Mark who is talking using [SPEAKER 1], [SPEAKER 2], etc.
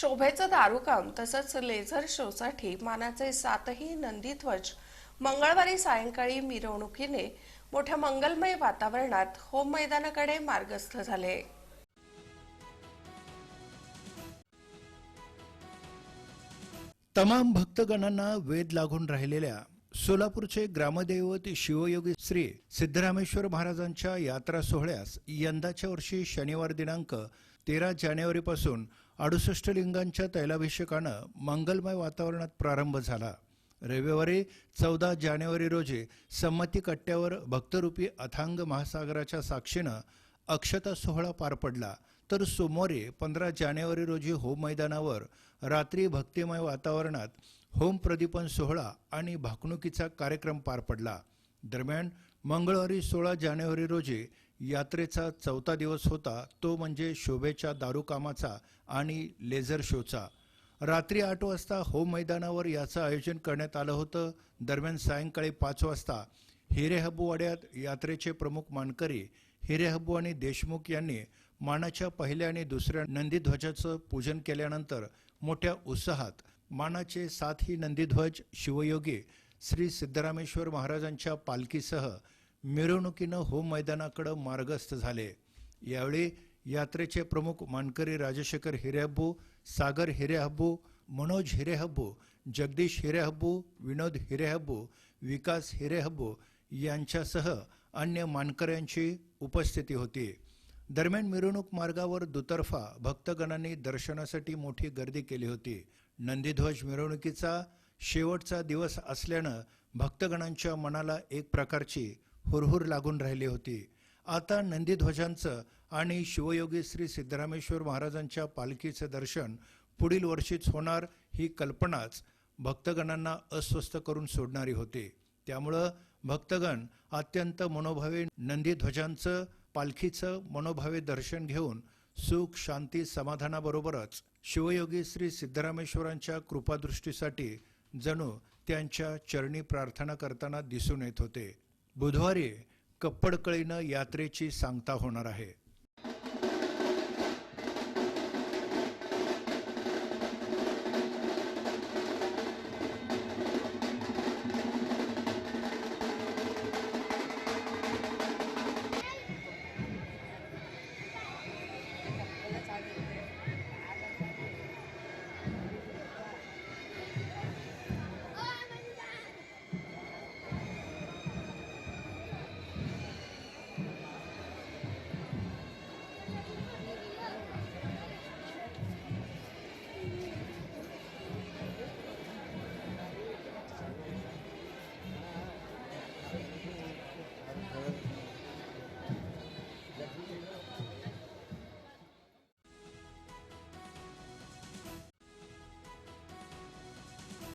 [SPEAKER 1] शोभेचं दारूकाम तसंच लेझर शोसाठी मानाचे सातही नंदीध्वज मंगळवारी सायंकाळी मिरवणुकीने मोठ्या मंगलमय वातावरणात होम मैदानाकडे मार्गस्थ झाले.
[SPEAKER 2] तमाम भक्तगणांना वेद लागून राहिलेल्या सोलापूरचे ग्रामदैवत शिवयोगी श्री सिद्धरामेश्वर महाराजांच्या यात्रा सोहळ्यास यंदाच्या वर्षी शनिवार दिनांक तेरा जानेवारीपासून अडुसष्ट लिंगांच्या तैलाभिषेकानं मंगलमय वातावरणात प्रारंभ झाला. रविवारी चौदा जानेवारी रोजी संमती कट्ट्यावर भक्तरूपी अथांग महासागराच्या साक्षीनं अक्षता सोहळा पार पडला. तर सोमवारी पंधरा जानेवारी रोजी होम मैदानावर रात्री भक्तिमय वातावरणात होम प्रदीपन सोहळा आणि भाकणुकीचा कार्यक्रम पार पडला. दरम्यान मंगळवारी सोळा जानेवारी रोजी यात्रेचा चौथा दिवस होता. तो म्हणजे शोभेच्या दारूकामाचा आणि लेझर शोचा. रात्री आठ वाजता होम मैदानावर याचं आयोजन करण्यात आलं होतं. दरम्यान सायंकाळी पाच वाजता हिरेहब्बूवाड्यात यात्रेचे प्रमुख मानकरी हिरेहब्बू आणि देशमुख यांनी मानाच्या पहिल्या आणि दुसऱ्या नंदीध्वजाचं पूजन केल्यानंतर मोठ्या उत्साहात मानाचे सातही नंदीध्वज शिवयोगी श्री सिद्धरामेश्वर महाराजांच्या पालखीसह मिरवणुकीनं होम मैदानाकडं मार्गस्थ झाले. यावेळी यात्रेचे प्रमुख मानकरी राजशेखर हिरेहब्बू सागर हिरेहब्बू मनोज हिरेहब्बू जगदीश हिरेहब्बू विनोद हिरेहब्बू विकास हिरेहब्बू यांच्यासह अन्य मानकऱ्यांची उपस्थिती होती. दरम्यान मिरवणूक मार्गावर दुतर्फा भक्तगणांनी दर्शनासाठी मोठी गर्दी केली होती. नंदीध्वज मिरवणुकीचा शेवटचा दिवस असल्यानं भक्तगणांच्या मनाला एक प्रकारची हुरहुर लागून राहिली होती. आता नंदीध्वजांचं आणि शिवयोगी श्री सिद्धरामेश्वर महाराजांच्या पालखीचं दर्शन पुढील वर्षीच होणार ही कल्पनाच भक्तगणांना अस्वस्थ करून सोडणारी होती. त्यामुळं भक्तगण अत्यंत मनोभावे नंदीध्वजांचं पालखीचं मनोभावे दर्शन घेऊन सुख शांती समाधानाबरोबरच शिवयोगी श्री सिद्धरामेश्वरांच्या कृपादृष्टीसाठी जणू त्यांच्या चरणी प्रार्थना करताना दिसून येत होते. बुधवारी कप्पडकळीनं यात्रेची सांगता होणार आहे.